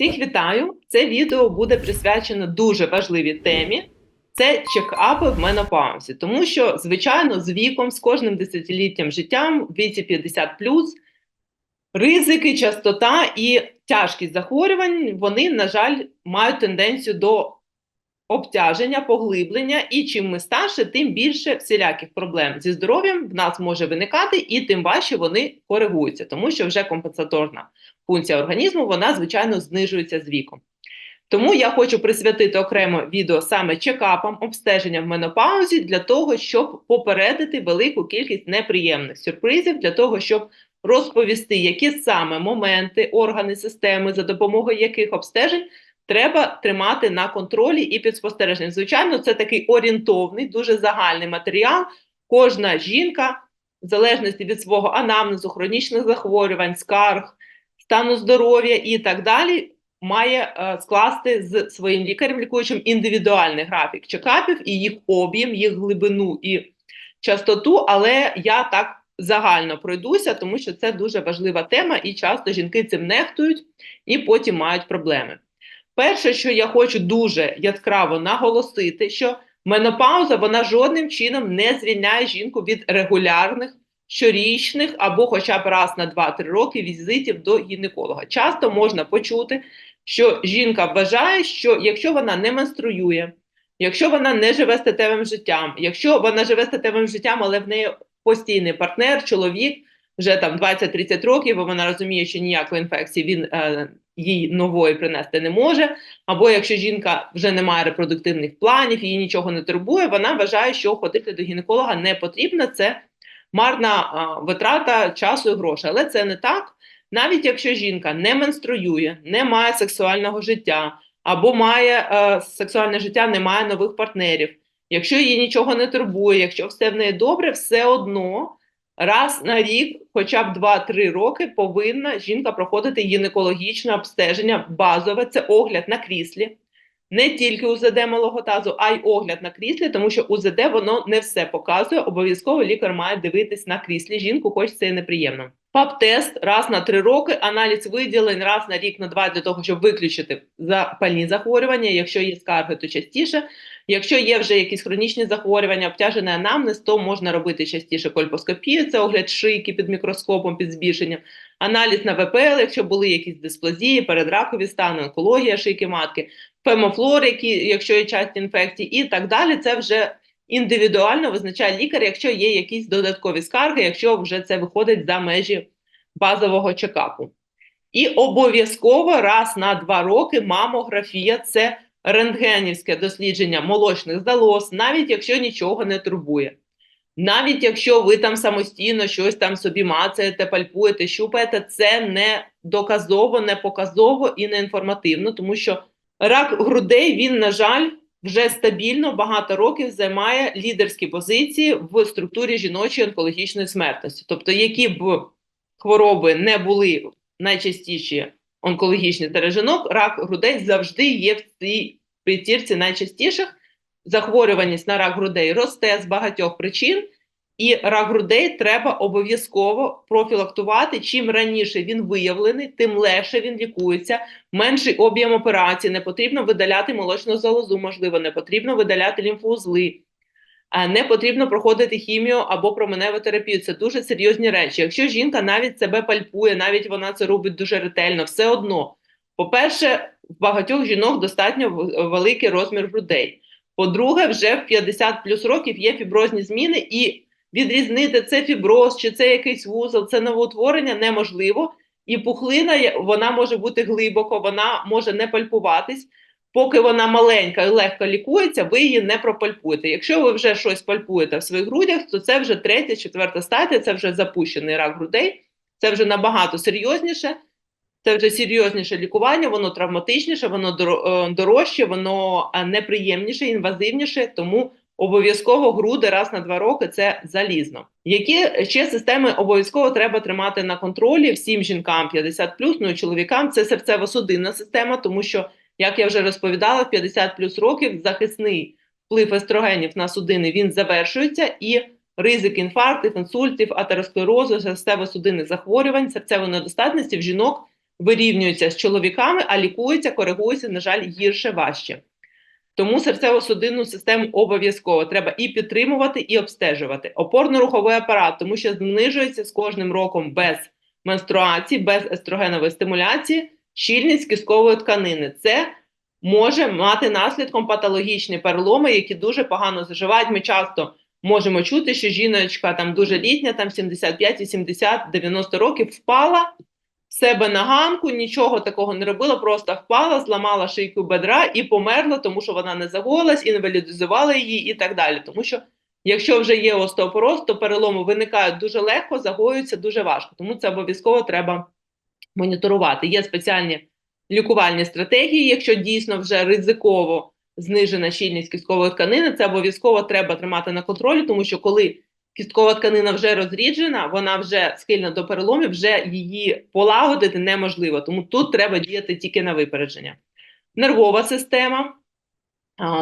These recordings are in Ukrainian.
Всіх вітаю! Це відео буде присвячено дуже важливій темі. Це чекапи в менопаузі, тому що, звичайно, з віком, з кожним десятиліттям життям, в віці 50 ризики, частота і тяжкість захворювань, вони, на жаль, мають тенденцію до обтяження, поглиблення, і чим ми старше, тим більше всіляких проблем зі здоров'ям в нас може виникати, і тим важче вони коригуються, тому що вже компенсаторна функція організму, вона, звичайно, знижується з віком. Тому я хочу присвятити окремо відео саме чекапам, обстеженням в менопаузі для того, щоб попередити велику кількість неприємних сюрпризів, для того, щоб розповісти, які саме моменти, органи системи, за допомогою яких обстежень треба тримати на контролі і під спостереженням. Звичайно, це такий орієнтовний, дуже загальний матеріал. Кожна жінка, в залежності від свого анамнезу, хронічних захворювань, скарг, стану здоров'я і так далі, має е, скласти з своїм лікарем лікуючим індивідуальний графік чекапів і їх об'єм, їх глибину і частоту, але я так загально пройдуся, тому що це дуже важлива тема, і часто жінки цим нехтують і потім мають проблеми. Перше, що я хочу дуже яскраво наголосити, що менопауза вона жодним чином не звільняє жінку від регулярних щорічних або хоча б раз на 2-3 роки візитів до гінеколога. Часто можна почути, що жінка вважає, що якщо вона не менструює, якщо вона не живе статевим життям, якщо вона живе статевим життям, але в неї постійний партнер, чоловік вже там 20-30 років, бо вона розуміє, що ніякої інфекції він е, їй нової принести не може. Або якщо жінка вже не має репродуктивних планів, її нічого не турбує, вона вважає, що ходити до гінеколога не потрібно. Це марна витрата часу і грошей. Але це не так. Навіть якщо жінка не менструює, не має сексуального життя, або має е, сексуальне життя, не має нових партнерів. Якщо її нічого не турбує, якщо все в неї добре, все одно раз на рік, хоча б 2-3 роки, повинна жінка проходити гінекологічне обстеження базове, це огляд на кріслі. Не тільки УЗД малого тазу, а й огляд на кріслі, тому що УЗД воно не все показує. Обов'язково лікар має дивитись на кріслі. Жінку, хоч це і неприємно. ПАП-тест раз на три роки, аналіз виділень раз на рік на два для того, щоб виключити запальні захворювання. Якщо є скарги, то частіше. Якщо є вже якісь хронічні захворювання, обтяжений анамнез, то можна робити частіше кольпоскопію, це огляд шийки під мікроскопом, під збільшенням, аналіз на ВПЛ, якщо були якісь дисплазії, передракові стани, онкологія шийки матки, фемофлор, які, якщо є часті інфекції, і так далі. Це вже індивідуально визначає лікар, якщо є якісь додаткові скарги, якщо вже це виходить за межі базового чекапу. І обов'язково раз на два роки мамографія це рентгенівське дослідження молочних залоз, навіть якщо нічого не турбує. Навіть якщо ви там самостійно щось там собі мацаєте, пальпуєте, щупаєте, це не доказово, не показово і не інформативно, тому що рак грудей він, на жаль, вже стабільно багато років займає лідерські позиції в структурі жіночої онкологічної смертності. Тобто, які б хвороби не були найчастіші онкологічні серед жінок, рак грудей завжди є в цій п'ятірці найчастіших. Захворюваність на рак грудей росте з багатьох причин, і рак грудей треба обов'язково профілактувати. Чим раніше він виявлений, тим легше він лікується, менший об'єм операцій, не потрібно видаляти молочну залозу, можливо, не потрібно видаляти лімфоузли, не потрібно проходити хімію або променеву терапію. Це дуже серйозні речі. Якщо жінка навіть себе пальпує, навіть вона це робить дуже ретельно, все одно. По-перше, в багатьох жінок достатньо великий розмір грудей. По-друге, вже в 50 плюс років є фіброзні зміни, і відрізнити це фіброз, чи це якийсь вузол, це новоутворення неможливо. І пухлина вона може бути глибоко, вона може не пальпуватись. Поки вона маленька і легко лікується, ви її не пропальпуєте. Якщо ви вже щось пальпуєте в своїх грудях, то це вже третя, четверта стадія, це вже запущений рак грудей, це вже набагато серйозніше. Це вже серйозніше лікування, воно травматичніше, воно дорожче, воно неприємніше, інвазивніше, тому обов'язково груди раз на два роки це залізно. Які ще системи обов'язково треба тримати на контролі всім жінкам 50+, ну і чоловікам це серцево-судинна система, тому що, як я вже розповідала, в 50 плюс років захисний вплив естрогенів на судини він завершується і ризик інфарктів, інсультів, атеросклерозу, серцево-судинних захворювань, серцевої недостатності в жінок вирівнюється з чоловіками, а лікується, коригується, на жаль, гірше важче. Тому серцево-судинну систему обов'язково треба і підтримувати, і обстежувати. Опорно-руховий апарат, тому що знижується з кожним роком без менструації, без естрогенової стимуляції, щільність кісткової тканини. Це може мати наслідком патологічні переломи, які дуже погано заживають. Ми часто можемо чути, що жіночка там дуже літня, там 75, 80, 90 років впала в себе на ганку, нічого такого не робила, просто впала, зламала шийку бедра і померла, тому що вона не загоїлась, інвалідизувала її і так далі. Тому що якщо вже є остеопороз, то переломи виникають дуже легко, загоюються дуже важко. Тому це обов'язково треба моніторувати. Є спеціальні лікувальні стратегії, якщо дійсно вже ризиково знижена щільність кісткової тканини, це обов'язково треба тримати на контролі, тому що коли кісткова тканина вже розріджена, вона вже схильна до переломів, вже її полагодити неможливо. Тому тут треба діяти тільки на випередження. Нервова система,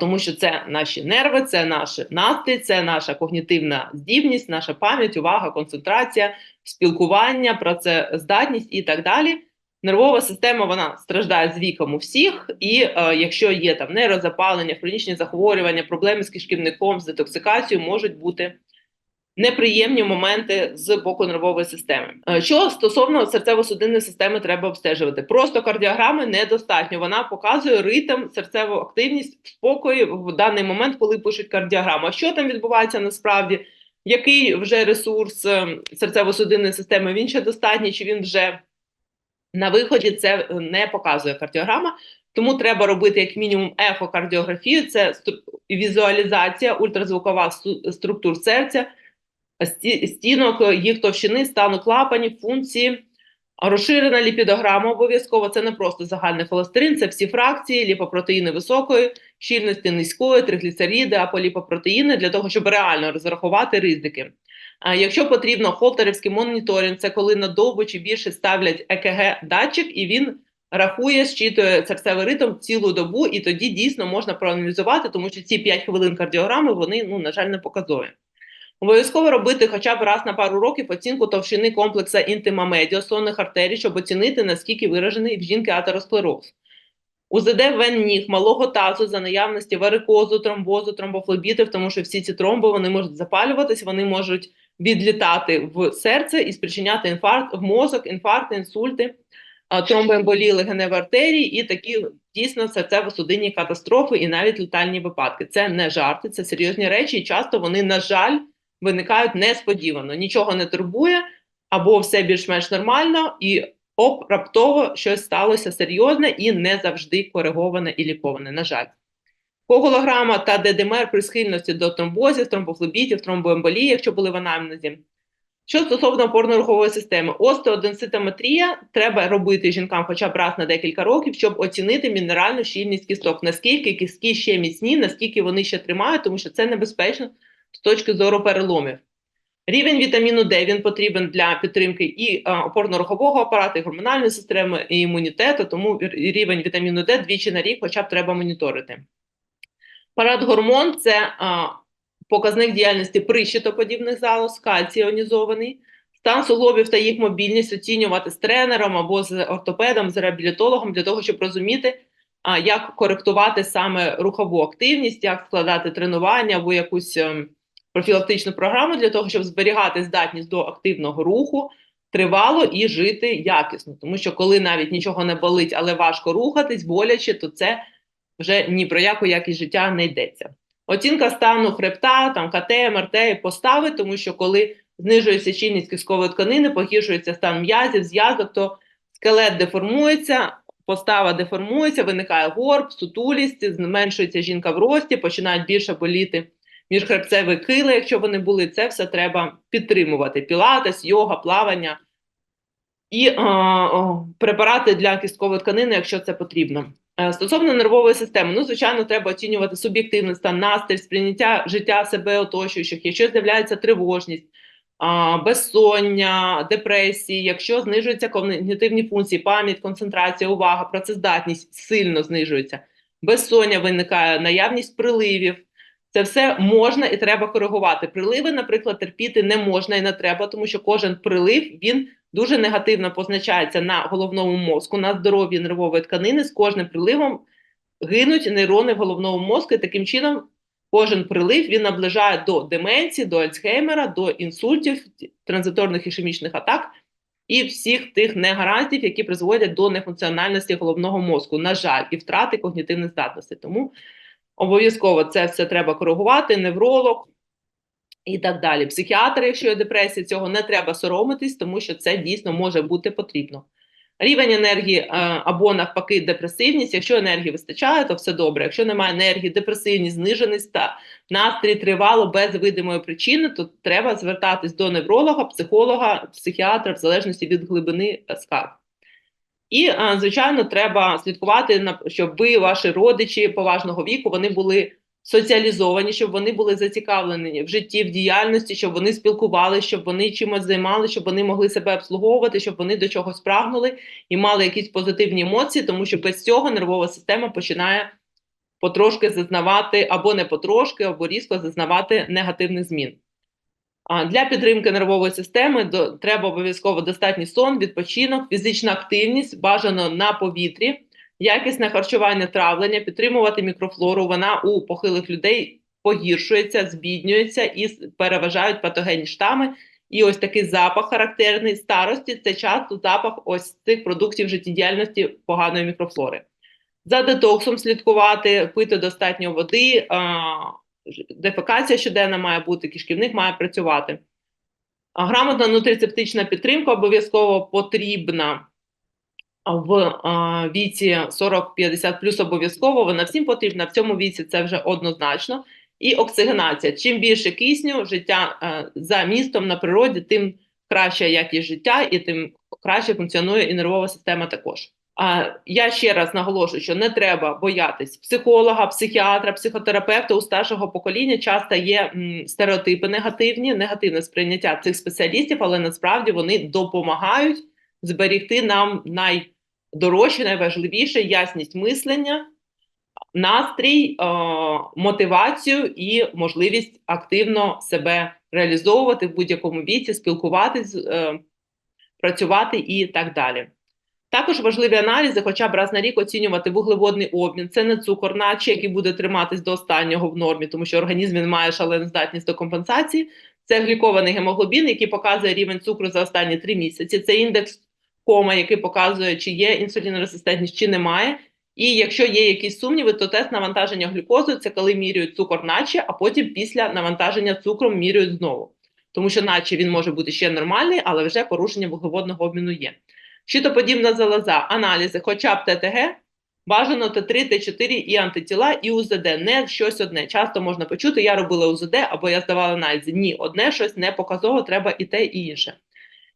тому що це наші нерви, це наш настрій, це наша когнітивна здібність, наша пам'ять, увага, концентрація, спілкування, працездатність і так далі. Нервова система вона страждає з віком у всіх, і е, якщо є там нейрозапалення, хронічні захворювання, проблеми з кишківником, з детоксикацією, можуть бути неприємні моменти з боку нервової системи. Е, Що стосовно серцево-судинної системи, треба обстежувати. Просто кардіограми недостатньо. Вона показує ритм, серцеву активність в спокої в даний момент, коли пишуть кардіограму. Що там відбувається насправді? Який вже ресурс е, серцево-судинної системи? Він ще достатній, чи він вже на виході це не показує кардіограма. Тому треба робити як мінімум ехокардіографію, це візуалізація ультразвукова структур серця, стінок, їх товщини, стану клапанів, функції. Розширена ліпідограма обов'язково це не просто загальний холестерин, це всі фракції, ліпопротеїни високої, щільності низької, тригліцериди, аполіпопротеїни для того, щоб реально розрахувати ризики. А якщо потрібно, холтерівський моніторинг це коли на довбу чи більше ставлять ЕКГ датчик, і він рахує, щитує серцевий ритм цілу добу, і тоді дійсно можна проаналізувати, тому що ці 5 хвилин кардіограми вони, ну, на жаль, не показові. Обов'язково робити хоча б раз на пару років оцінку товщини комплексу інтима медіасонних артерій, щоб оцінити, наскільки виражений в жінки атеросклероз. УЗД вен ніг, малого тазу за наявності варикозу, тромбозу, тромбофлебітів, тому що всі ці тромби вони можуть запалюватись, вони можуть відлітати в серце і спричиняти інфаркт в мозок, інфаркти, інсульти, тромбоемболії легеневої артерії і такі дійсно серцево-судинні катастрофи і навіть летальні випадки. Це не жарти, це серйозні речі, і часто вони, на жаль, виникають несподівано. Нічого не турбує, або все більш-менш нормально, і оп, раптово щось сталося серйозне і не завжди кориговане і ліковане. На жаль. Коголограма та ДДМР при схильності до тромбозів, тромбофлебітів, тромбоемболії, якщо були в анамнезі. Що стосовно опорно-рухової системи, остеоденситометрія треба робити жінкам хоча б раз на декілька років, щоб оцінити мінеральну щільність кісток, наскільки кістки ще міцні, наскільки вони ще тримають, тому що це небезпечно з точки зору переломів. Рівень вітаміну Д він потрібен для підтримки і опорно-рухового апарату, і гормональної системи, і імунітету, тому рівень вітаміну Д двічі на рік хоча б треба моніторити. Парадгормон це а, показник діяльності прищитоподібних залоз, кальцій іонізований, стан суглобів та їх мобільність оцінювати з тренером або з ортопедом, з реабілітологом для того, щоб розуміти, а, як коректувати саме рухову активність, як складати тренування або якусь ем, профілактичну програму для того, щоб зберігати здатність до активного руху тривало і жити якісно. Тому що коли навіть нічого не болить, але важко рухатись, боляче, то це вже ні про яку якість життя не йдеться. Оцінка стану хребта, там КТ, МРТ постави, тому що коли знижується щільність кісткової тканини, погіршується стан м'язів, зв'язок, то скелет деформується, постава деформується, виникає горб, сутулість, зменшується жінка в рості, починають більше боліти міжхребцеві кили, якщо вони були, це все треба підтримувати. Пілатес, йога, плавання і е, препарати для кісткової тканини, якщо це потрібно. Е, Стосовно нервової системи, ну, звичайно, треба оцінювати суб'єктивний стан, настрій, сприйняття життя себе оточуючих, якщо з'являється тривожність, безсоння, депресії, якщо знижуються когнітивні функції, пам'ять, концентрація, увага, працездатність сильно знижується, безсоння виникає, наявність приливів. Це все можна і треба коригувати. Приливи, наприклад, терпіти не можна і не треба, тому що кожен прилив він дуже негативно позначається на головному мозку, на здоров'ї нервової тканини. З кожним приливом гинуть нейрони в головному мозку. І таким чином, кожен прилив він наближає до деменції, до Альцгеймера, до інсультів, транзиторних ішемічних атак і всіх тих негараздів, які призводять до нефункціональності головного мозку, на жаль, і втрати когнітивних здатностей. Тому обов'язково це все треба коригувати, невролог і так далі. Психіатр, якщо є депресія, цього не треба соромитись, тому що це дійсно може бути потрібно. Рівень енергії е, або навпаки депресивність. Якщо енергії вистачає, то все добре. Якщо немає енергії, депресивність, зниженість та настрій тривало без видимої причини, то треба звертатись до невролога, психолога, психіатра в залежності від глибини е, скарг. І, е, звичайно, треба слідкувати, щоб ви, ваші родичі поважного віку, вони були соціалізовані, щоб вони були зацікавлені в житті, в діяльності, щоб вони спілкувалися, щоб вони чимось займалися, щоб вони могли себе обслуговувати, щоб вони до чогось прагнули і мали якісь позитивні емоції, тому що без цього нервова система починає потрошки зазнавати або не потрошки, або різко зазнавати негативних змін. Для підтримки нервової системи до, треба обов'язково достатній сон, відпочинок, фізична активність, бажано на повітрі, якісне харчування травлення, підтримувати мікрофлору. Вона у похилих людей погіршується, збіднюється і переважають патогенні штами. І ось такий запах характерний старості це часто запах ось цих продуктів життєдіяльності поганої мікрофлори. За детоксом слідкувати, пити достатньо води, дефекація щоденна має бути, кишківник має працювати. Грамотна нутрицептична підтримка обов'язково потрібна в віці 40-50 плюс обов'язково. Вона всім потрібна. В цьому віці це вже однозначно. І оксигенація. Чим більше кисню, життя е, за містом на природі, тим краща якість життя і тим краще функціонує і нервова система також. Я ще раз наголошую, що не треба боятись психолога, психіатра, психотерапевта у старшого покоління. Часто є стереотипи негативні, негативне сприйняття цих спеціалістів, але насправді вони допомагають зберігти нам найдорожче, найважливіше ясність мислення, настрій, мотивацію і можливість активно себе реалізовувати в будь-якому віці, спілкуватись, е, працювати і так далі. Також важливі аналізи, хоча б раз на рік оцінювати вуглеводний обмін. Це не цукор, наче який буде триматись до останнього в нормі, тому що організм він має шалену здатність до компенсації. Це глікований гемоглобін, який показує рівень цукру за останні три місяці. Це індекс кома, який показує, чи є інсулінорезистентність, чи немає. І якщо є якісь сумніви, то тест навантаження глюкозою це коли міряють цукор наче, а потім після навантаження цукром міряють знову. Тому що наче він може бути ще нормальний, але вже порушення вуглеводного обміну є. Щитоподібна залоза, аналізи, хоча б ТТГ, бажано Т3, Т4 і антитіла, і УЗД, не щось одне. Часто можна почути, я робила УЗД або я здавала аналізи. Ні, одне щось не показово, треба і те, і інше.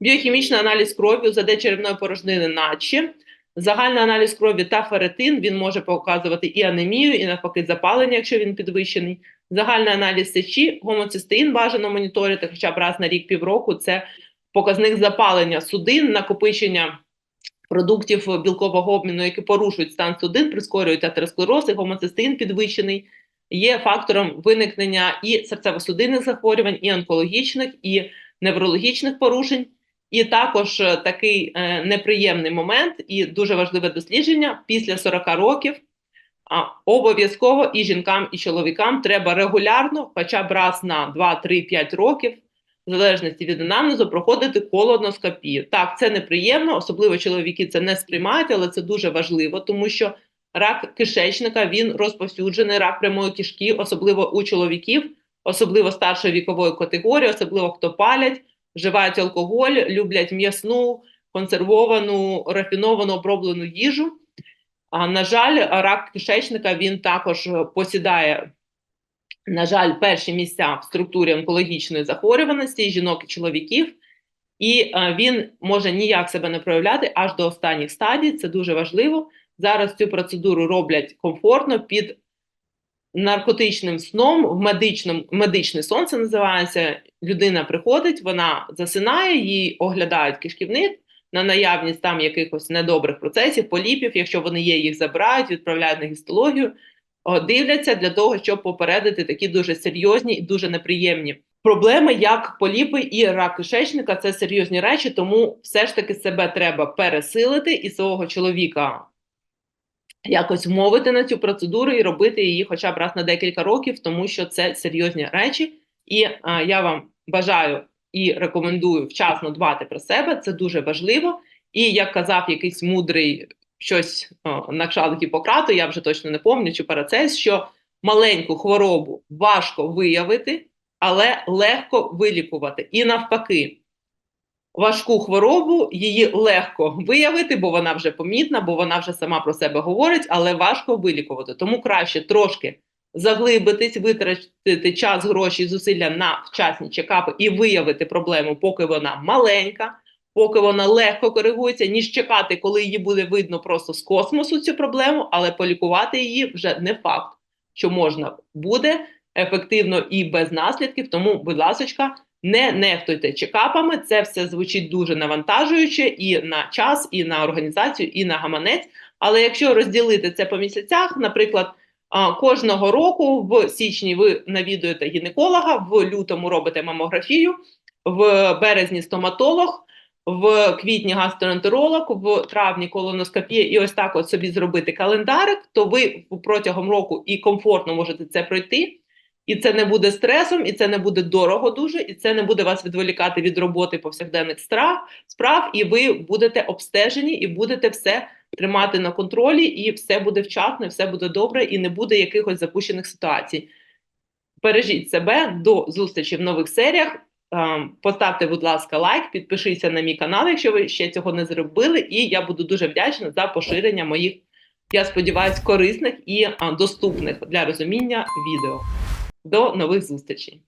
Біохімічний аналіз крові, УЗД черевної порожнини, наче. Загальний аналіз крові та ферритин, він може показувати і анемію, і навпаки запалення, якщо він підвищений. Загальний аналіз сечі, гомоцистеїн бажано моніторити хоча б раз на рік півроку. Це показник запалення судин, накопичення продуктів білкового обміну, які порушують стан судин, прискорюють атеросклероз, і гомоцистеїн підвищений, є фактором виникнення і серцево-судинних захворювань, і онкологічних, і неврологічних порушень. І також е, такий е, неприємний момент і дуже важливе дослідження після 40 років. А обов'язково і жінкам, і чоловікам треба регулярно, хоча б раз на 2, 3, 5 років, в залежності від анамнезу, проходити колоноскопію. Так, це неприємно, особливо чоловіки це не сприймають, але це дуже важливо, тому що рак кишечника він розповсюджений, рак прямої кишки, особливо у чоловіків, особливо старшої вікової категорії, особливо хто палять, вживають алкоголь, люблять м'ясну, консервовану, рафіновану оброблену їжу. А на жаль, рак кишечника він також посідає, на жаль, перші місця в структурі онкологічної захворюваності жінок і чоловіків, і е, він може ніяк себе не проявляти аж до останніх стадій. Це дуже важливо. Зараз цю процедуру роблять комфортно під наркотичним сном, в медичному медичний сон це називається. Людина приходить, вона засинає, її оглядають кишківник на наявність там якихось недобрих процесів, поліпів, якщо вони є, їх забирають, відправляють на гістологію, дивляться для того, щоб попередити такі дуже серйозні і дуже неприємні Проблеми як поліпи і рак кишечника це серйозні речі, тому все ж таки себе треба пересилити і свого чоловіка якось вмовити на цю процедуру і робити її хоча б раз на декілька років, тому що це серйозні речі, і а, я вам бажаю і рекомендую вчасно дбати про себе. Це дуже важливо. І як казав якийсь мудрий щось о, на кшталт Гіппократу, я вже точно не пам'ятаю, чи Парацельс, що маленьку хворобу важко виявити, але легко вилікувати. І навпаки, важку хворобу її легко виявити, бо вона вже помітна, бо вона вже сама про себе говорить, але важко вилікувати. Тому краще трошки заглибитись, витратити час, гроші, зусилля на вчасні чекапи і виявити проблему, поки вона маленька, поки вона легко коригується, ніж чекати, коли її буде видно просто з космосу цю проблему, але полікувати її вже не факт, що можна буде ефективно і без наслідків. Тому, будь ласочка, не нехтуйте чекапами. Це все звучить дуже навантажуюче і на час, і на організацію, і на гаманець. Але якщо розділити це по місяцях, наприклад. Кожного року в січні ви навідуєте гінеколога, в лютому робите мамографію, в березні стоматолог, в квітні гастроентеролог, в травні колоноскопія, і ось так от собі зробити календарик, то ви протягом року і комфортно можете це пройти. І це не буде стресом, і це не буде дорого дуже, і це не буде вас відволікати від роботи повсякденних страв, справ, і ви будете обстежені, і будете все тримати на контролі, і все буде вчасно, і все буде добре, і не буде якихось запущених ситуацій. Бережіть себе до зустрічі в нових серіях. Ем, Поставте, будь ласка, лайк, підпишіться на мій канал, якщо ви ще цього не зробили, і я буду дуже вдячна за поширення моїх, я сподіваюся, корисних і доступних для розуміння відео. До нових зустрічей!